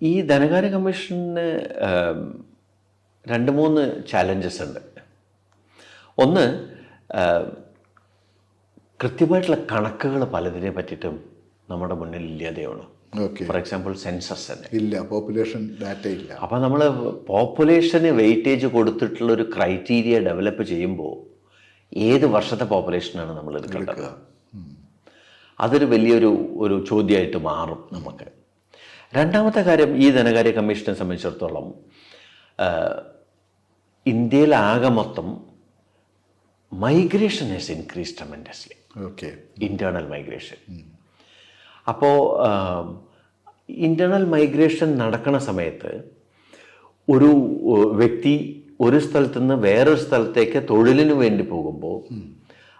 ഈ ധനകാര്യ കമ്മീഷന് രണ്ട് മൂന്ന് ചാലഞ്ചസ് ഉണ്ട്. ഒന്ന് കൃത്യമായിട്ടുള്ള കണക്കുകൾ പലതിനെ പറ്റിയിട്ടും നമ്മുടെ മുന്നിൽ ഇല്ലാതെയാണ്. ഫോർ എക്സാമ്പിൾ സെൻസസ് തന്നെ. ഇല്ല പോപ്പുലേഷൻ ഡാറ്റ ഇല്ല. അപ്പോൾ നമ്മൾ പോപ്പുലേഷന് വെയിറ്റേജ് കൊടുത്തിട്ടുള്ള ഒരു ക്രൈറ്റീരിയ ഡെവലപ്പ് ചെയ്യുമ്പോൾ ഏത് വർഷത്തെ പോപ്പുലേഷനാണ് നമ്മൾ എടുക്കേണ്ടത്? അതൊരു വലിയൊരു ഒരു ചോദ്യമായിട്ട് മാറും നമുക്ക്. രണ്ടാമത്തെ കാര്യം ഈ ധനകാര്യ കമ്മീഷനെ സംബന്ധിച്ചിടത്തോളം ഇന്ത്യയിലാകെ മൊത്തം migration has increase tremendously okay internal migration അപ്പോൾ ഇന്റേർണൽ മൈഗ്രേഷൻ നടക്കുന്ന സമയത്ത് ഒരു വ്യക്തി ഒരു സ്ഥലത്തു നിന്ന് വേറൊരു സ്ഥലത്തേക്ക് തൊഴിലിന് വേണ്ടി പോകുമ്പോൾ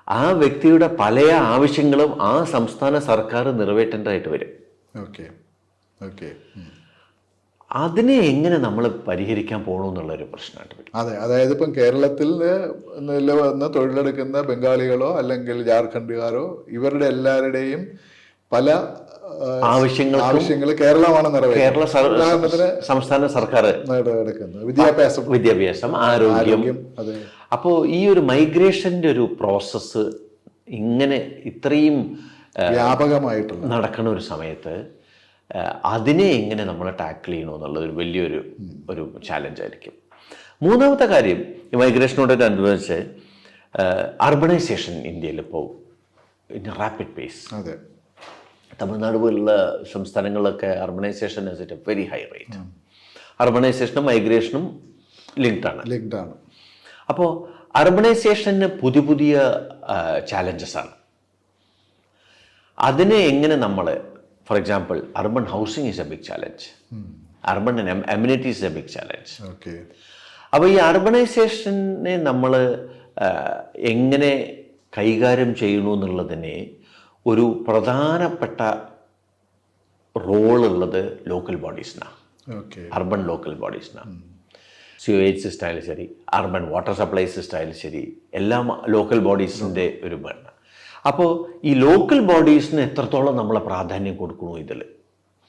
ആ വ്യക്തിയുടെ പല ആവശ്യങ്ങളും ആ സംസ്ഥാന സർക്കാർ നിറവേറ്റേണ്ടതായിട്ട് വരും. ഓക്കെ ഓക്കെ അതിനെ എങ്ങനെ നമ്മൾ പരിഹരിക്കാൻ പോകണമെന്നുള്ളൊരു പ്രശ്നമായിട്ട് വരും. അതെ അതായത് ഇപ്പം കേരളത്തിൽ വന്ന് തൊഴിലെടുക്കുന്ന ബംഗാളികളോ അല്ലെങ്കിൽ ജാർഖണ്ഡുകാരോ ഇവരുടെ എല്ലാവരുടെയും പല ആവശ്യങ്ങൾ ആവശ്യങ്ങൾ കേരളമാണ് കേരള സംസ്ഥാന സർക്കാർ വിദ്യാഭ്യാസം. വിദ്യാഭ്യാസം ആരോഗ്യം. അപ്പോൾ ഈ ഒരു മൈഗ്രേഷന്റെ ഒരു പ്രോസസ്സ് ഇങ്ങനെ ഇത്രയും വ്യാപകമായിട്ട് വ്യാപകമായിട്ടുള്ള നടക്കുന്ന ഒരു സമയത്ത് അതിനെ എങ്ങനെ നമ്മൾ ടാക്കിൾ ചെയ്യണമെന്നുള്ളത് ഒരു വലിയൊരു ഒരു ചാലഞ്ച് ആയിരിക്കും. മൂന്നാമത്തെ കാര്യം ഈ മൈഗ്രേഷനോട് അനുബന്ധിച്ച് അർബണൈസേഷൻ ഇന്ത്യയിൽ ഇപ്പോൾ ഇൻ റാപ്പിഡ് പേസ് അതെ. തമിഴ്നാട് പോലുള്ള സംസ്ഥാനങ്ങളിലൊക്കെ urbanisation is it a very high rate അർബണൈസേഷനും മൈഗ്രേഷനും ലിങ്ക്ഡ് ആണ്. ലിങ്ക്ഡ് ആണ്. അപ്പോൾ അർബണൈസേഷന് പുതിയ പുതിയ ചാലഞ്ചസ് ആണ്. അതിനെ എങ്ങനെ നമ്മൾ for example urban housing is a big challenge urban amenity is a big challenge okay അപ്പോൾ ഈ അർബണൈസേഷനെ നമ്മൾ എങ്ങനെ കൈകാര്യം ചെയ്യണു എന്നുള്ളതിനെ ഒരു പ്രധാനപ്പെട്ട റോളുള്ളത് ലോക്കൽ ബോഡീസിനാണ് അർബൺ ലോക്കൽ ബോഡീസിനാണ് സ്യൂവേജ് സിസ്റ്റം ആയാലും ശരി അർബൺ വാട്ടർ സപ്ലൈ സിസ്റ്റം ആയാലും ശരി എല്ലാം ലോക്കൽ ബോഡീസിന്റെ ഒരു വേണം അപ്പോൾ ഈ ലോക്കൽ ബോഡീസിന് എത്രത്തോളം നമ്മൾ പ്രാധാന്യം കൊടുക്കുന്നു ഇതിൽ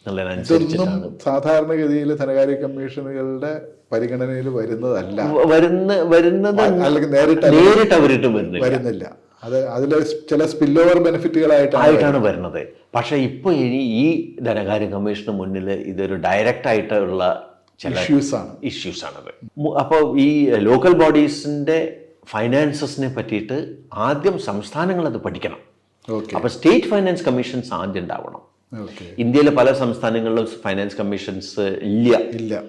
എന്നുള്ളതിനനുസരിച്ചിട്ടാണ് സാധാരണഗതിയിൽ ധനകാര്യ കമ്മീഷനുകളുടെ പരിഗണനയിൽ വരുന്നതല്ല. വരുന്ന വരുന്നത് അല്ലെങ്കിൽ നേരിട്ട് നേരിട്ട് അവരിട്ട് വരുന്നില്ല. അത് അതിൽ ചില സ്പിൽ ഓവർ ബെനിഫിറ്റുകളായിട്ടാണ് വരുന്നത്. പക്ഷേ ഇപ്പോൾ ഇനി ഈ ധനകാര്യ കമ്മീഷന് മുന്നിൽ ഇതൊരു ഡയറക്റ്റ് ആയിട്ടുള്ള ചില ഇഷ്യൂസ് ആണ്. അപ്പോൾ ഈ ലോക്കൽ ബോഡീസിന്റെ ഫൈനാൻസസിനെ പറ്റിയിട്ട് ആദ്യം സംസ്ഥാനങ്ങൾ അത് പഠിക്കണം. അപ്പൊ അപ്പോൾ സ്റ്റേറ്റ് ഫൈനാൻസ് കമ്മീഷൻസ് ആദ്യം ഉണ്ടാവണം. ഇന്ത്യയിലെ പല സംസ്ഥാനങ്ങളിലും ഫൈനാൻസ് കമ്മീഷൻസ് ഇല്ല. ഇല്ല.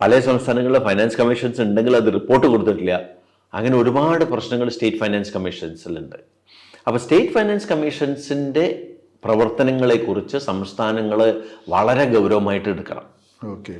പല സംസ്ഥാനങ്ങളിലും ഫൈനാൻസ് കമ്മീഷൻസ് ഉണ്ടെങ്കിൽ അത് റിപ്പോർട്ട് കൊടുത്തിട്ടില്ല. അങ്ങനെ ഒരുപാട് പ്രശ്നങ്ങൾ സ്റ്റേറ്റ് ഫൈനാൻസ് കമ്മീഷൻസിലുണ്ട്. അപ്പോൾ സ്റ്റേറ്റ് ഫൈനാൻസ് കമ്മീഷൻസിന്റെ പ്രവർത്തനങ്ങളെ കുറിച്ച് സംസ്ഥാനങ്ങൾ വളരെ ഗൗരവമായിട്ട് എടുക്കണം. ഓക്കെ.